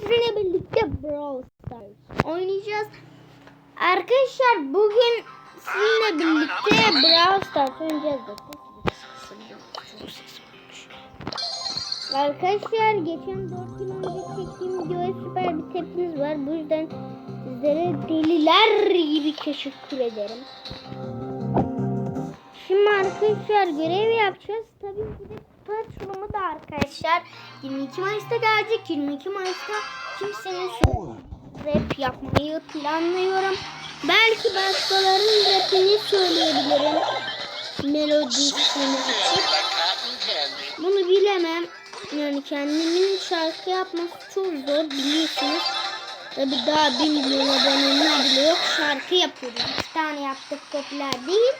sizinle birlikte Brawl Stars oynayacağız. Arkadaşlar bugün sizinle birlikte Brawl Stars oynayacağız. Arkadaşlar geçen 4 gün önce çektiğim videoya süper bir tepkiniz var. Bu yüzden sizlere deliler gibi teşekkür ederim. Şimdi arkadaşlar görev yapacağız. Kutu açılımı da arkadaşlar 22 Mayıs'ta gelecek. 22 Mayıs'ta kimsenin rap yapmayı planlıyorum. Belki başkalarının rapini söyleyebilirim. Melodisini açıp. Bunu bilemem. Yani kendimin şarkı yapması çok zor biliyorsunuz. Tabi daha 1 milyon abonemiz bile yok. Şarkı yapıyoruz. İki tane yaptık popüler değil.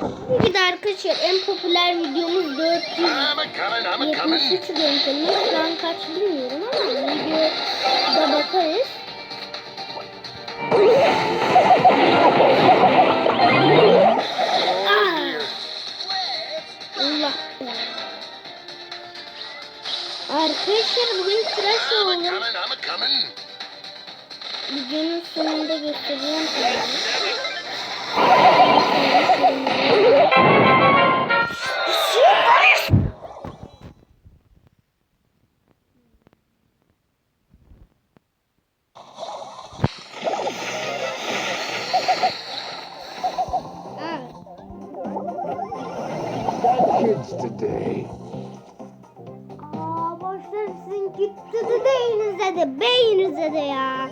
De arkadaşlar en popüler videomuz 473 görüntülü. Şu an kaç bilmiyorum ama videoda bakarız. Aa! Allah. Arkadaşlar bugün tıraş oldum. Videonun sonunda göstereceğim. Kids today. Aa boşver sizin gitti de deyinize de beyinize de ya.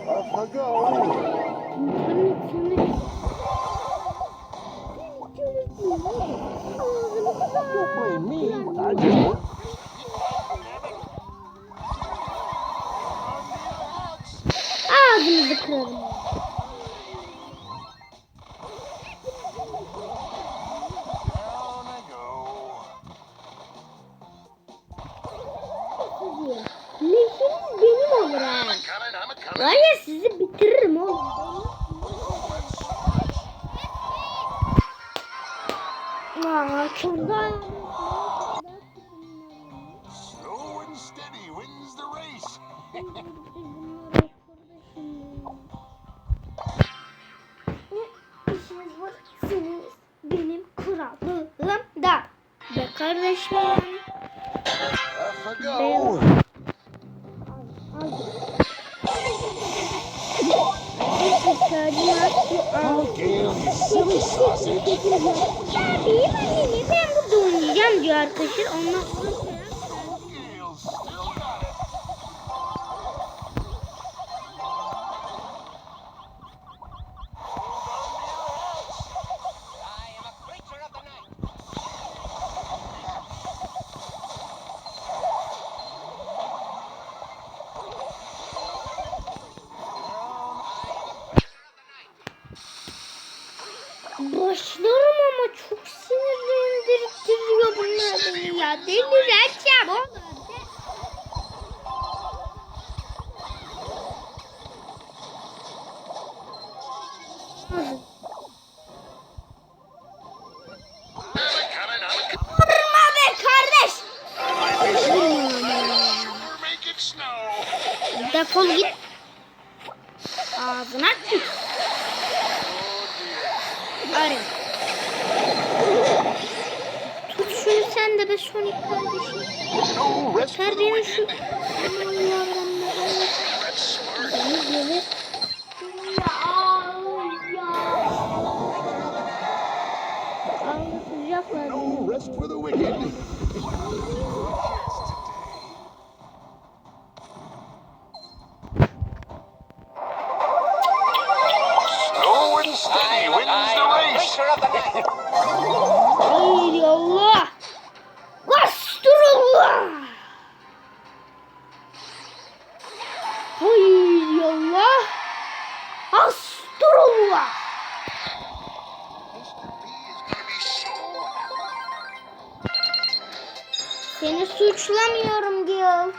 Var ya sizi bitiririm oğlum. Aa, şurada. Slow and steady wins the race. Ne işiniz var sizin benim krallığımda. Be kardeşim. Go. Al, al. İhtiyacım var. Silly sausage. Ya benim annemi ben burada oynayacağım diyor arkadaşlar. Ondan sonra Başlarım ama çok sinirlendiriyor bunlar beni ya. Delireceğim oğlum. Defol git. Ağzına tut. Arın. Tut şunu sen de be Sonic kardeşim. No rest for Ver the beni şu. Hayır Allah. Hayır Allah. Gonna be so Seni suçlamıyorum Gil.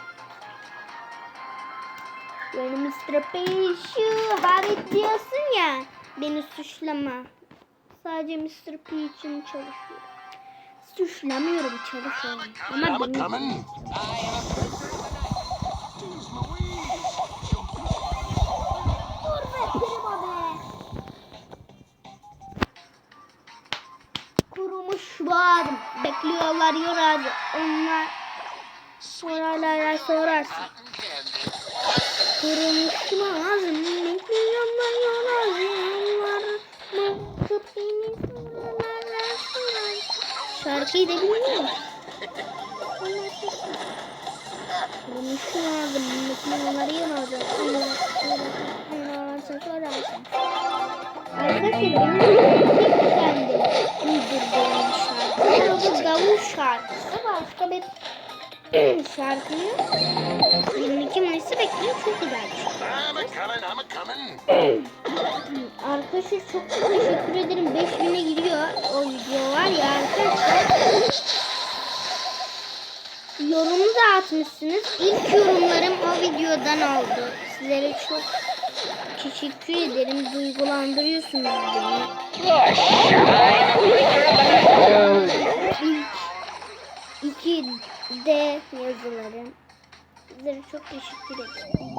Böyle Mr. P şu diyorsun ya. Beni suçlama. Sadece Mr. P için çalışıyorum. Suçlamıyorum çalışıyorum. Ama benim... Kurumuşlar. Bekliyorlar yorar. Onlar sorarlar sorarsın. Kurumuşlar lazım Şarkıyı da bilmiyor musun? Kırılmıştım ağzım. Milyonlar yol ağzım. Sorarlar sorarsın. Arkadaşlar benim tek kendim uydurduğum şarkı. Da Davul şarkısı. Başka bir şarkıyı 22 Mayıs'ı bekliyorum. Çok güzel bir şarkı. Arkadaşlar çok teşekkür ederim. 5000'e gidiyor video var ya arkadaşlar. Yorum da atmışsınız. İlk yorumlarım o videodan oldu. Sizlere çok teşekkür ederim. Duygulandırıyorsunuz beni. İlk iki D yazılarım. Sizlere çok teşekkür ederim.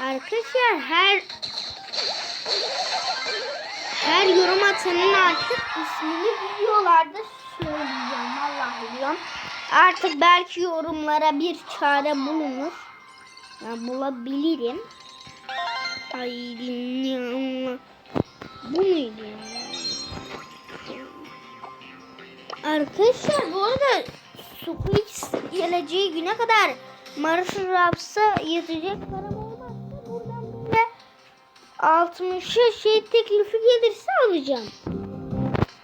Arkadaşlar her her yorum atanın artık ismini videolarda söyleyeceğim. Vallahi biliyorum. Artık belki yorumlara bir çare bulunur. Ben bulabilirim. Ay dinliyorum. Bu muydu ya? Arkadaşlar bu arada Squeaks geleceği güne kadar Marshall Raps'a yetecek param olmazsa buradan böyle 60'a şey teklifi gelirse alacağım.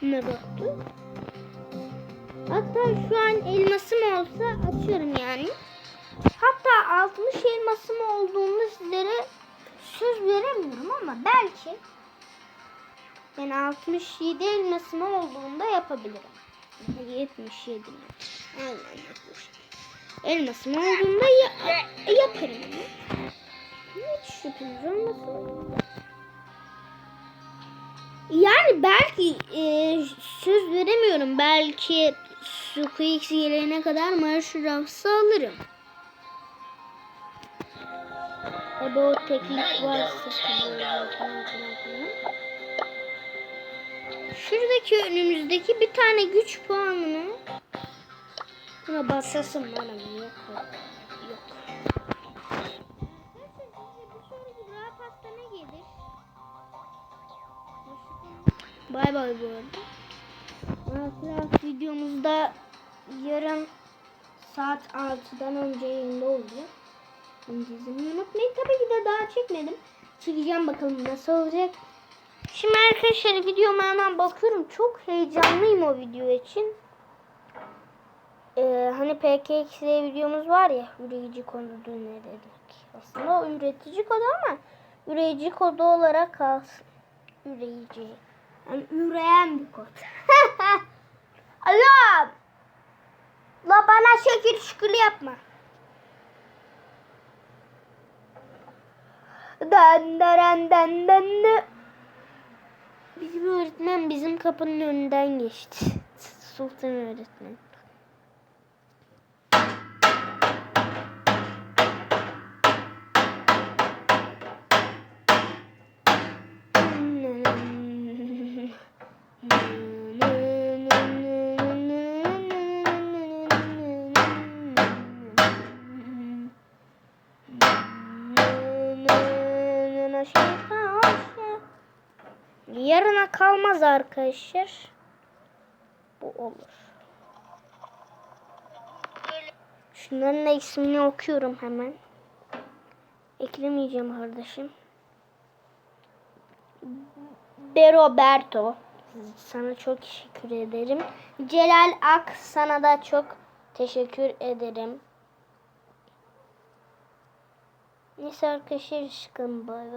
Ne baktı? Hatta şu an elmasım olsa açıyorum yani. Hatta 60 elmasım olduğunda sizlere söz veremiyorum ama belki yani 67 elmasım olduğunda yapabilirim. 77 mi? Aynen 67. Elmasım olduğunda ya- yaparım ama. Hiç şüpheniz olmasın. Yani belki e, söz veremiyorum. Belki Squeaks gelene kadar Marsh Raps'ı alırım. Tabi o teklif varsa. Şuradaki önümüzdeki bir tane güç puanını buna basasım var ama yok. Yok. Bay bay bu arada. Minecraft videomuzda yarın saat 6'dan önce yayında olacak. İzlemeyi unutmayın. Tabii ki de daha çekmedim. Çekeceğim bakalım nasıl olacak. Şimdi arkadaşlar videoma hemen bakıyorum. Çok heyecanlıyım o video için. Ee, hani PKX videomuz var ya üretici kodu dedik. Aslında o üretici kodu ama üretici kodu olarak kalsın. Üreyici. Yani üreyen bir kod. Alo. La bana şekil şükür yapma. Dan dan dan. Bizim öğretmen bizim kapının önünden geçti. Sultan öğretmen. Yarına kalmaz arkadaşlar. Bu olur. Şunların da ismini okuyorum hemen. Eklemeyeceğim kardeşim. Beroberto. Sana çok teşekkür ederim. Celal Ak sana da çok teşekkür ederim. Neyse arkadaşlar çıkın bay.